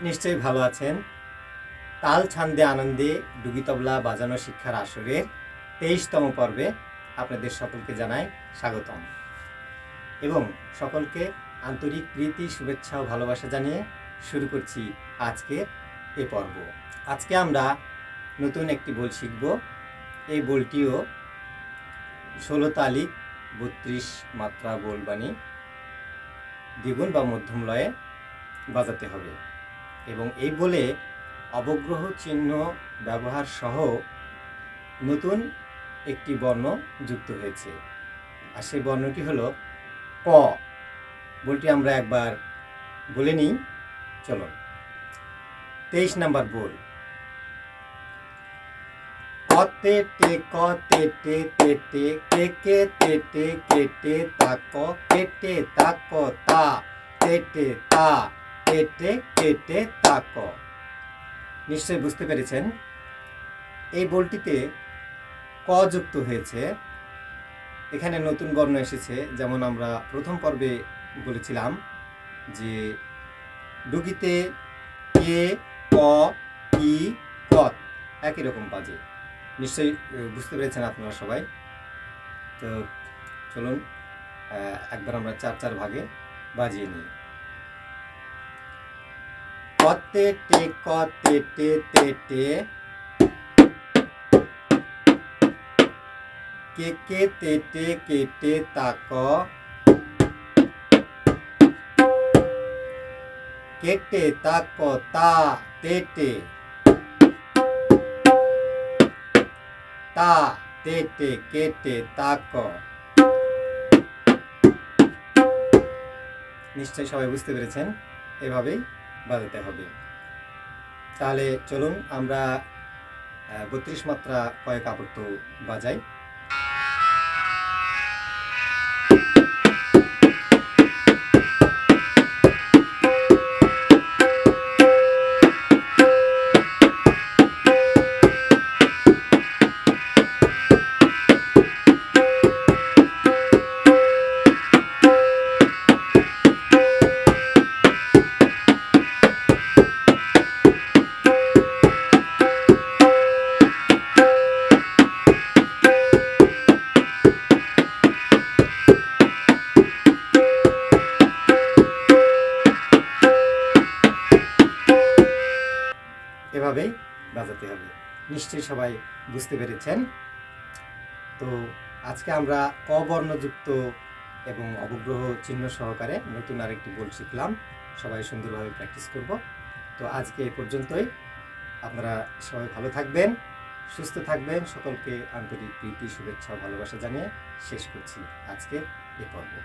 নিশ্চয়ই ভালো আছেন। তাল ছান্দে আনন্দে ডুগি তবলা বাজানো শিক্ষার আসরের তেইশতম পর্বে আপনাদের সকলকে জানাই স্বাগতম। এবং সকলকে আন্তরিক প্রীতি, শুভেচ্ছা ও ভালোবাসা জানিয়ে শুরু করছি আজকের এ পর্ব। আজকে আমরা নতুন একটি বল শিখব। এই বলটিও ষোলো তালিক, বত্রিশ মাত্রা বলবানি দ্বিগুণ বা মধ্যম লয়ে বাজাতে হবে। এবং এই বলে অবগ্রহ চিহ্ন ব্যবহার সহ নতুন একটি বর্ণ যুক্ত হয়েছে। আর সেই বর্ণটি হলো ক। বলটি আমরা একবার বলে নিই। চলো। তেইশ নাম্বার বল। কতে টে ক তে টে তে টে কে কে তে টে কে টে তা ক কে টে তা ক তা তে টে তা কেটে কে টে তা ক নিশ্চয়ই বুঝতে পেরেছেন? এই বলটিতে ক যুক্ত হয়েছে? এখানে নতুন বর্ণ এসেছে, যেমন আমরা প্রথম পর্বে বলেছিলাম যে ডুগিতে কে, ক কি কত একই রকম বাজে। নিশ্চয়ই বুঝতে পেরেছেন আপনারা সবাই? তো চলুন একবার আমরা চার চার ভাগে বাজিয়ে নিই। কতে টে কতে টে তে টে কে কে তে টে কে টে তাক। কেটে তাক, তা তে টে তা তে টে কেটে তাক। নিশ্চয়ই সবাই বুঝতে পেরেছেন এভাবেই। বাজাতে হবে। তাহলে চলুন আমরা বত্রিশ মাত্রা কয়েক আবর্ত বাজাই। এভাবেই বাজাতে হবে। নিশ্চয়ই সবাই বুঝতে পেরেছেন। তো আজকে আমরা অবর্ণযুক্ত এবং অবগ্রহ চিহ্ন সহকারে নতুন আরেকটি বল শিখলাম। সবাই সুন্দরভাবে প্র্যাকটিস করব। তো আজকে এ পর্যন্তই। আপনারা সবাই ভালো থাকবেন, সুস্থ থাকবেন। সকলকে আন্তরিক প্রীতি, শুভেচ্ছা ভালোবাসা জানিয়ে শেষ করছি আজকের এ পর্ব।